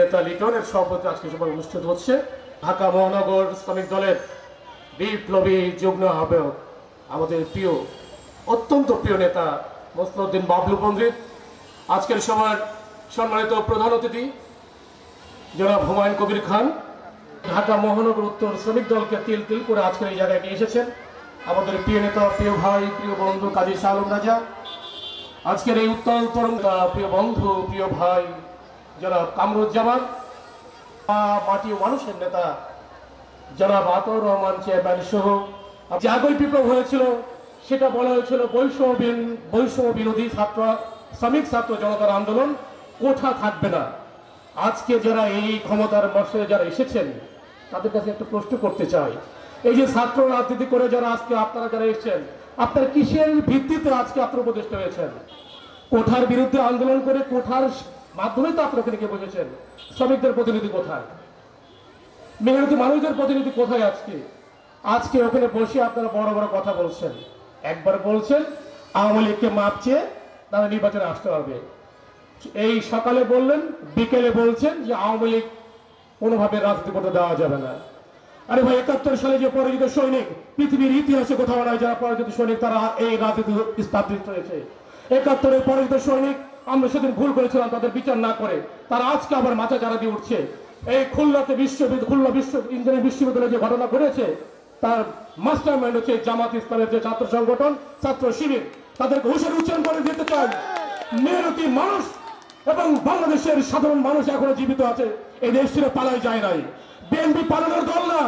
নেতা লিটনের সভাপতি আজকে সভায় অনুষ্ঠিত হচ্ছে। ঢাকা মহানগর শ্রমিক দলের বিপ্লবী যুগ্ম আহ্বায়ক, আমাদের প্রিয়, অত্যন্ত প্রিয় নেতা মসনউদ্দিন বাবলু পণ্ডিত। আজকের সভার সম্মানিত প্রধান অতিথি জনাব হুমায়ুন কবির খান। ঢাকা মহানগর উত্তর শ্রমিক দলকে তিল তিল করে আজকের এই জায়গায় এসেছেন আমাদের প্রিয় নেতা, প্রিয় ভাই, প্রিয় বন্ধু কাজী শাহ রাজা। আজকের এই উত্তল তরঙ্গা প্রিয় বন্ধু, প্রিয় ভাই জনাব কামরুজ্জামান মাটি মানুষের নেতা, জনাব আতর রহমান চেয়ারম্যান সহ। যে আগল বিপ্লব হয়েছিল, সেটা বলা হয়েছিল বৈষম্য বৈষম্য বিরোধী ছাত্র, শ্রমিক ছাত্র জনতার আন্দোলন কোঠা থাকবে না। আজকে যারা এই ক্ষমতার বর্ষে যারা এসেছেন, তাদের কাছে একটা প্রশ্ন করতে চাই। এই যে ছাত্র রাজনীতি করে যারা আজকে আপনারা যারা এসেছেন, আপনারা কিসের ভিত্তিতে আজকে আপনার উপদেষ্টা হয়েছেন? কোঠার বিরুদ্ধে আন্দোলন করে কোঠার মাধ্যমেই তো আপনারা ওখানে গিয়ে বসেছেন। শ্রমিকদের প্রতিনিধি কোথায়? মেহনতি মানুষদের প্রতিনিধি কোথায় আজকে? আজকে ওখানে বসে আপনারা বড় বড় কথা বলছেন। একবার বলছেন, আওয়ামী লীগকে মাপ চেয়ে তারা নির্বাচনে আসতে পারবে। এই সকালে বললেন, বিকেলে বলছেন যে আওয়ামী লীগ কোনোভাবে রাজনীতি করতে দেওয়া যাবে না। আরে ভাই, একাত্তর সালে যে পরাজিত সৈনিক, পৃথিবীর ইতিহাসে কোথাও নাই যারা পরাজিত সৈনিক, তারা এই রাজনীতি স্থাপিত হয়েছে। একাত্তরের পরাজিত সৈনিক, আমরা সেদিন ভুল করেছিলাম, তাদের বিচার না করে। তারা আজকে আবার মাথা চারা দিয়ে উঠছে। এই খুলনাতে বিশ্ববিদ্যালয়, খুলনা বিশ্ব ইঞ্জিনিয়ারিং বিশ্ববিদ্যালয়ে যে ঘটনা ঘটেছে, তার মাস্টার মাইন্ড হচ্ছে জামাত ইসলামের যে ছাত্র সংগঠন, ছাত্র শিবির। তাদেরকে হুঁশিয়ারি উচ্চারণ করে দিতে চাই। মেহনতি মানুষ এবং বাংলাদেশের সাধারণ মানুষ এখনও জীবিত আছে। এই দেশ ছেড়ে পালাই যায় নাই। বিএনপি পালানোর দল না।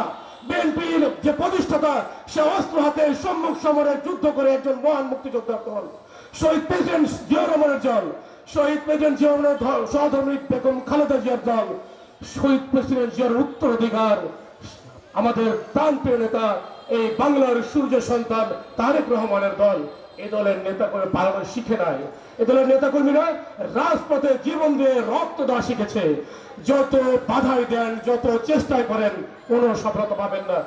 বিএনপির যে প্রতিষ্ঠাতা, সে অস্ত্র হাতে সম্মুখ সমরে যুদ্ধ করে একজন মহান মুক্তিযোদ্ধার দল। শহীদ প্রেসিডেন্ট জিয়া রহমানের দল শহীদ প্রেসিডেন্ট জিয়া রহমানের দল সহধর্মী বেগম খালেদা জিয়ার দল শহীদ প্রেসিডেন্ট জিয়ার উত্তরাধিকার আমাদের প্রান্তীয় নেতা, এই বাংলার সূর্য সন্তান তারেক রহমানের দল এই দলের নেতা করে পালানো শিখে নাই। এ দলের নেতা কর্মীরা রাজপথে জীবন দিয়ে রক্ত দেওয়া শিখেছে। যত বাধাই দেন, যত চেষ্টাই করেন, কোনো সফলতা পাবেন না।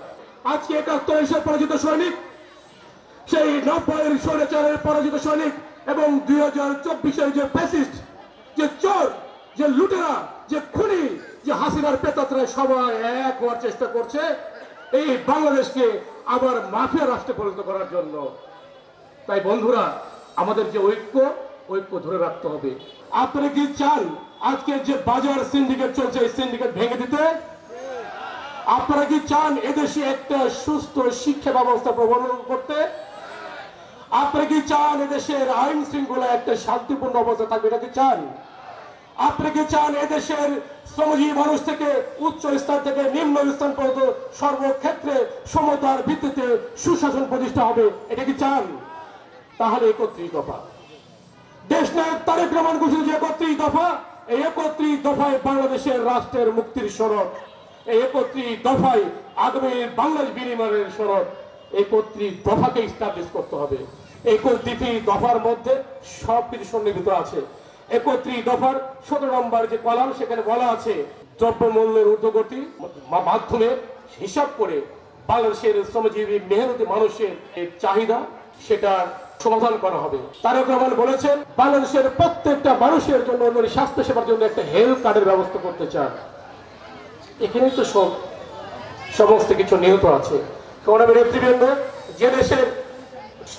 আজকে একাত্তর এসে পরাজিত সৈনিক নব্বইয়ের পরাজিত সৈনিক এবং দুই হাজার চব্বিশের যে ফ্যাসিস্ট যে চোর, যে লুটেরা, যে খুনি, যে হাসিনার পেতাত্রায় সবাই এক হওয়ার চেষ্টা করছে, এই বাংলাদেশকে আবার মাফিয়া রাষ্ট্রে পরিণত করার জন্য। তাই বন্ধুরা, আমাদের যে ঐক্য ঐক্য ধরে রাখতে হবে। আপনি কি চান আজকে যে বাজার সিন্ডিকেট চলছে, এই সিন্ডিকেট ভেঙে দিতে? আপনারা কি চান এদেশে একটা সুস্থ শিক্ষা ব্যবস্থা প্রবর্তন করতে? আপনারা কি চান এদেশের আইন শৃঙ্খলা একটা শান্তিপূর্ণ অবস্থা থাকবে? এটা কি চান? আপনারা কি চান এদেশের শ্রমজীবী মানুষ থেকে উচ্চ স্থান থেকে নিম্ন স্থান পর্যন্ত সর্বক্ষেত্রে সমতার ভিত্তিতে সুশাসন প্রতিষ্ঠা হবে? এটা কি চান? তাহলে একত্রিশ দফা। দেশ নায়ক তারেক রহমান ঘোষিত যে একত্রিশ দফা, এই একত্রিশ দফায় বাংলাদেশের রাষ্ট্রের মুক্তির সড়ক এই একত্রিশ দফায় আগামী বাংলাদেশ বিনিময়ের সড়ক একত্রিশ দফাকে স্টাবলিশ করতে হবে। একত্রিশ দফার মধ্যে সব কিছু সন্নিহিত আছে। একত্রিশ দফার সতেরো নম্বর যে কলাম, সেখানে বলা আছে, দ্রব্যমূল্যের ঊর্ধ্বগতি মাধ্যমে হিসাব করে বাংলাদেশের শ্রমজীবী মেহনতি মানুষের চাহিদা, সেটা সমাধান করা হবে। তারেক রহমান বলেছেন, বাংলাদেশের প্রত্যেকটা মানুষের জন্য স্বাস্থ্য সেবার জন্য একটা হেলথ কার্ডের ব্যবস্থা করতে চান। এখানে তো সব, সমস্ত কিছু নিহত আছে। নেতৃবৃন্দ, যে দেশের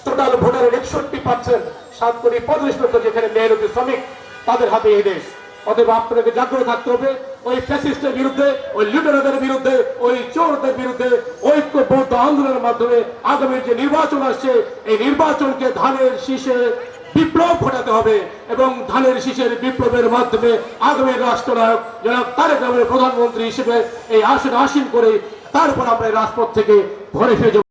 টোটাল ভোটারের একষট্টি পার্সেন্ট সাত কোটি পঁয়ত্রিশ লক্ষ যেখানে মেহনতি শ্রমিক, তাদের হাতে এই দেশ। অতএব আপনাকে জাগ্রত থাকতে হবে, ওই ফ্যাসিস্টের বিরুদ্ধে, ওই লিডারদের বিরুদ্ধে, ওই চোরদের বিরুদ্ধে ঐক্যবদ্ধ আন্দোলনের মাধ্যমে আগামী যে নির্বাচন আসছে, এই নির্বাচনকে ধানের শীষে বিপ্লব ঘটাতে হবে এবং ধানের শীষের বিপ্লবের মাধ্যমে আগামী রাষ্ট্রনায়ক জনাব তারেক রহমানের প্রধানমন্ত্রী হিসেবে এই আসন আসীন করে তারপর আমরা রাজপথ থেকে ঘরে ফিরে